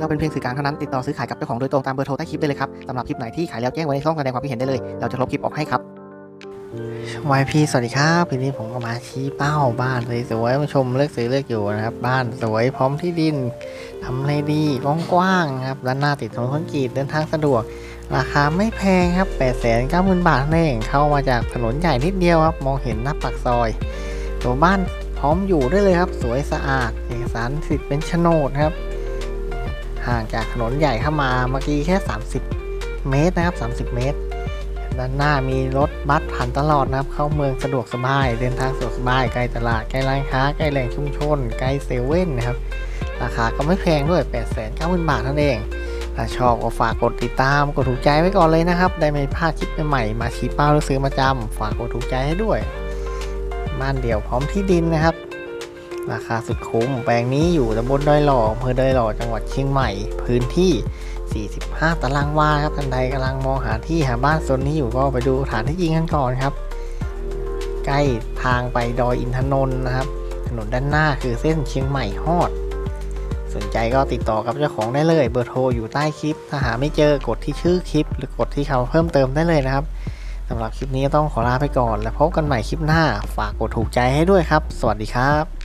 เราเป็นเพียงสื่อกลางเท่านั้นติดต่อซื้อขายกับเจ้าของโดยตรงตามเบอร์โทรใต้คลิปได้เลยครับสำหรับคลิปไหนที่ขายแล้วแจ้งไว้ในช่องแสดงความคิดเห็นได้เลย เราจะลบคลิปออกให้ครับวายพี่สวัสดีครับทีนี้ผมก็มาชี้เป้าบ้านสวยๆมาชมเลือกซื้อเลือกอยู่นะครับ บ้านสวยพร้อมที่ดินทำเลดีกว้างๆครับด้านหน้าติดถนนคอนกรีตเดินทางสะดวก ราคาไม่แพงครับ8 9 0 0 0 0บาทนั่นเองเข้ามาจากถนนใหญ่นิดเดียวครับ มองเห็นหน้าปากซอย ตัวบ้านพร้อมอยู่ได้เลยครับ สวยสะอาด เอกสารสิทธิ์เป็นโฉนดครับ ห่างจากถนนใหญ่เข้ามาเมื่อกี้แค่ 30 เมตรนะครับ 30 เมตร ด้านหน้ามีรถบัสผ่านตลอดนะครับ เข้าเมืองสะดวกสบาย เดินทางสะดวกสบาย ใกล้ตลาด ใกล้ร้านค้า ใกล้แหล่งชุมชน ใกล้เซเว่นนะครับ ราคาก็ไม่แพงด้วย 8 9 0 0 0 บาทนั่นเอง ถ้าชอบก็ฝากกดติดตาม กดถูกใจไว้ก่อนเลยนะครับ ได้ไม่พลาดคลิปใหม่ๆ มาชี้เป้าหรือซื้อมาจำฝากกดถูกใจให้ด้วย บ้านเดี่ยวพร้อมที่ดินนะครับ ราคาสุดคุ้มแปลงนี้อยู่ตำบลดอยหล่ออำเภอดอยหล่อจังหวัดเชียงใหม่ พื้นที่ 45 ตารางวาครับท่านใดกำลังมองหาที่หาบ้านโซนนี้อยู่ก็ไปดูฐานที่จริงกันก่อนครับ ใกล้ทางไปดอยอินทนนท์นะครับ ถนนด้านหน้าคือเส้นเชียงใหม่ฮอด สนใจก็ติดต่อกับเจ้าของได้เลย เบอร์โทรอยู่ใต้คลิป ถ้าหาไม่เจอกดที่ชื่อคลิป หรือกดที่คำเพิ่มเติมได้เลยนะครับสำหรับคลิปนี้ต้องขอลาไปก่อน แล้วพบกันใหม่คลิปหน้า ฝากกดถูกใจให้ด้วยครับ สวัสดีครับ